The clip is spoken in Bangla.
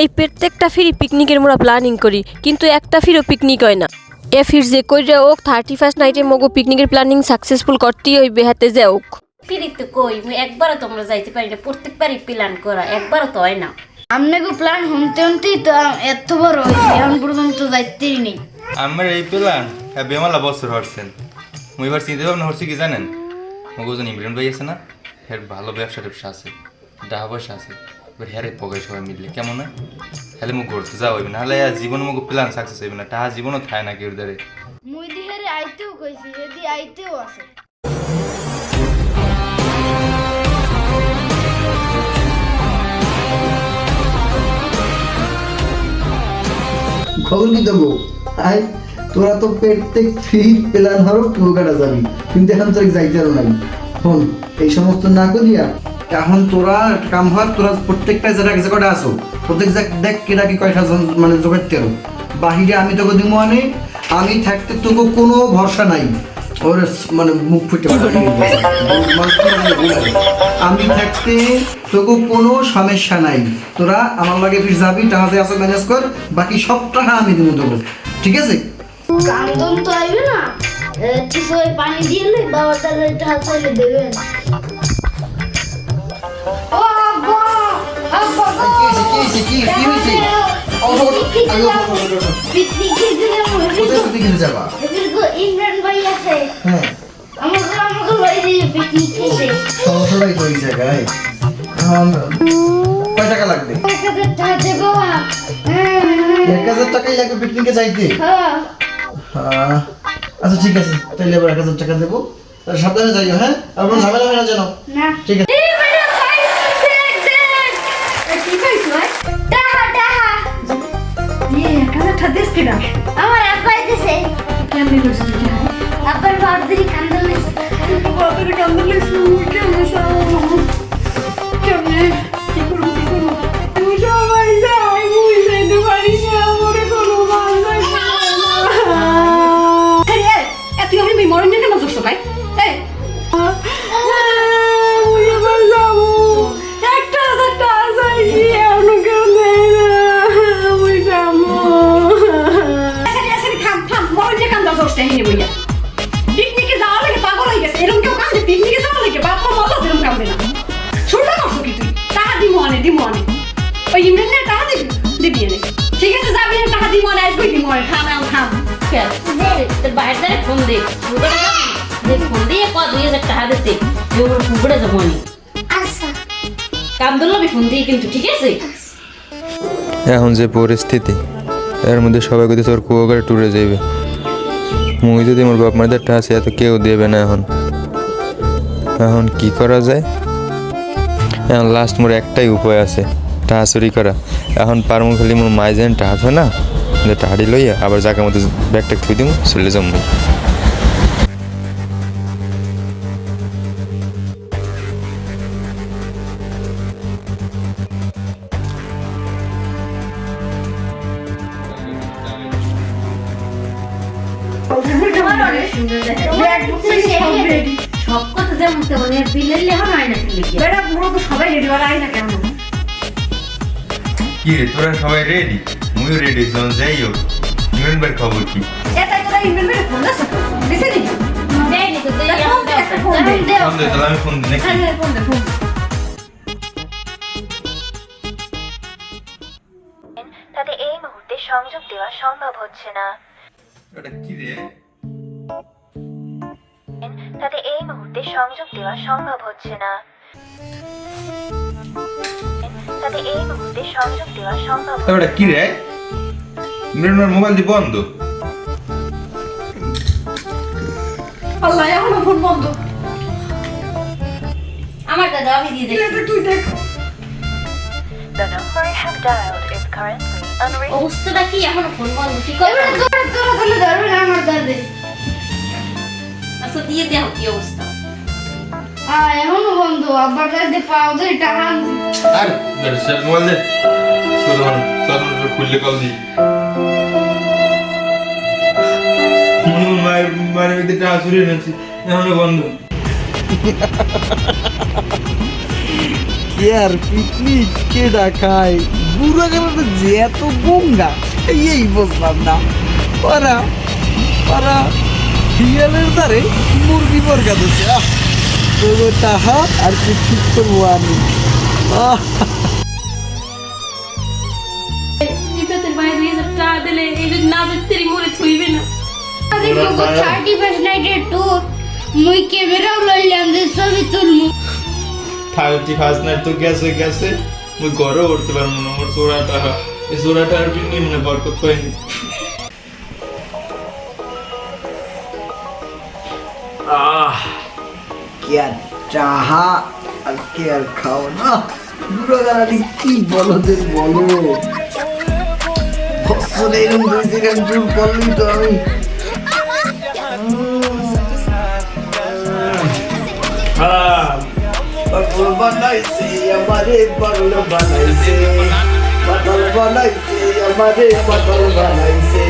এই প্রত্যেকটা ফিরি পিকনিকের মোরা প্ল্যানিং করি কিন্তু একটা ফিরও পিকনিক হয় না। এ ফির যে কই কইরা ওক থার্টি ফার্স্ট নাইটে মগো পিকনিকের প্ল্যানিং সাকসেসফুল করতেই হইবে হাতে যে ওক পিরিত কই মুই একবারও তোমরা যাইতে পারি না প্রত্যেকবারই প্ল্যান করা একবারও তো হয় না। আমনেগো প্ল্যান হমতে হমতেই তো এত বড় হয়েছে এখন পর্যন্ত যাইতেই নেই। আমার এই প্ল্যান বেমালা বছর হরছেন। মুই এবার চিন্তা ভাবনা হরছি কি জানেন? মগজন ইমরান ভাই আছে না ভালো ব্যবসা ট্যাবসা আছে টাকা পয়সা আছে। হ্যারে পকাই সবাই মিললে কেমন না হ্যালে মুখ ঘুরতে যাওয়া হইবে না হলে জীবন মুখ প্ল্যান সাকসেস হইবে না টাকা জীবনও থায় না কেউ দাঁড়ে মুই দিহারে আইতেও কইছি যদি আইতেও আছে খবর কি দেবো? আই তোরা তো প্রত্যেক ফ্রি প্ল্যান হরো কাটা যাবি। কিন্তু এখন তোর যাইতে নাই। শোন এই সমস্ত না করিয়া এখন তোরা কাম হয় তোরা প্রত্যেকটা জায়গা যে কটা আসো প্রত্যেক জায়গা দেখ কেটা কি কয়টা জন মানে জোগাড়তে আরও বাহিরে আমি তোকে দিব মানে আমি থাকতে তোকে কোনো ভরসা নাই। ওর মানে মুখ ফুটে আমি থাকতে তোকে কোনো সমস্যা নাই। তোরা আমার লাগে ফির যাবি টাকাতে আসো ম্যানেজ কর। বাকি সব টাকা আমি দিব তোকে। ঠিক আছে? তো আইবে না? কিছু পানি দিয়ে দেবেন। কয় টাকা লাগবে এক হাজার টাকাই লাগবে পিকনিকে যাইতে। আচ্ছা ঠিক আছে। তাহলে এবার এক হাজার টাকা দেবো। তাহলে সাবধানে যাইও হ্যাঁ? আর কোনো ঝামেলা হয় না যেন। ঠিক আছে। আমার আব্বাই দিছে আব্বার বাড়ি কান্দন তুই খেয়াল তোর বাইরে ফোন দে। যে ফোন দিয়ে ক দুই হাজার টাকা দিতে। ওর পুকুরে যাব আমি আচ্ছা। কামদুল্লাবি ফোন দিয়ে কিন্তু ঠিক আছে? এখন যে পরিস্থিতি এর মধ্যে সবাই যদি তোর কুয়াকারে ট্যুরে যাইবে। মুই যদি আমার বাপ মাদের টাকা আছে এত কেউ দেবে না এখন। এখন কি করা যায়? এখন লাস্ট মোর একটাই উপায় আছে টাকা চুরি করা। এখন পারমু খালি মোর মাই যেন টাকা হয় না যে টাহাড়ি লইয়া আবার জায়গার মধ্যে ব্যাগটা থুই দিমু চলে যাম মুই সব কথা যেমন তেমন বিলের লেখন হয় না বেটা পুরো তো সবাই রেডি বেলা আই না কেন? কি রে তোরা সবাই রেডি মুইও রেডি জন যাই হোক ইমরান ভাইয়ের খবর কি? এটাই তোরা ইমেল মেরে ফোন দিছে তো দিছে নাকি? তো আমি ফোন দিই ফোন দে ফোন। তাতে এই মুহূর্তে সংযোগ দেওয়া সম্ভব হচ্ছে না। ওটা কি রে? তাতে এই মুহূর্তে সংযোগ দেওয়া সম্ভব হচ্ছে না। তাতে এই মুহূর্তে সংযোগ দেওয়া সম্ভব কি রে? ইমরান মোবাইল দিয়ে বন্ধ। আল্লাহ এখনও ফোন বন্ধ। আমার দাদা আমি দিয়ে দেখি। তুই দেখ। The number you have dialed is currently unreachable. অবস্থাটা কি? এখনও ফোন বন্ধ। কি করে তোরা তোরা তাহলে ধরবে না আমার দাদে আচ্ছা দিয়ে দেখো কি অবস্থা। হ্যাঁ এখনও বন্ধ। আব্বার দাদে পাও ধরে টাকা আর দর্শক মোবাইল দে। চলো চলো খুললে কল দি মায়ের ভিতরে চুরি এনেছি এখনও বন্ধ। কি আর পিকনিক কে ডাকায় বুড়ো গেলে যে এত গঙ্গা এই বুঝলাম না। ওরা ওরা শিয়ালের দ্বারে মুরগি বর্গা দিচ্ছে তোর তাহা আর কি ঠিক করব আমি। আহ। ইফাতের বাইরে টাকা দিলে এই না যেতে মরে থইবে না। থার্টি উঠতে পারব না আমার আর কে আর কে আর খাও না গাড়ি কি বলো যে বলো বছরে এরকম দুই সেকেন্ড তো আমি হারাম পাগল বানাইছে আমারে পাগল বানাইছে পাগল বানাইছে আমারে পাগল বানাইছে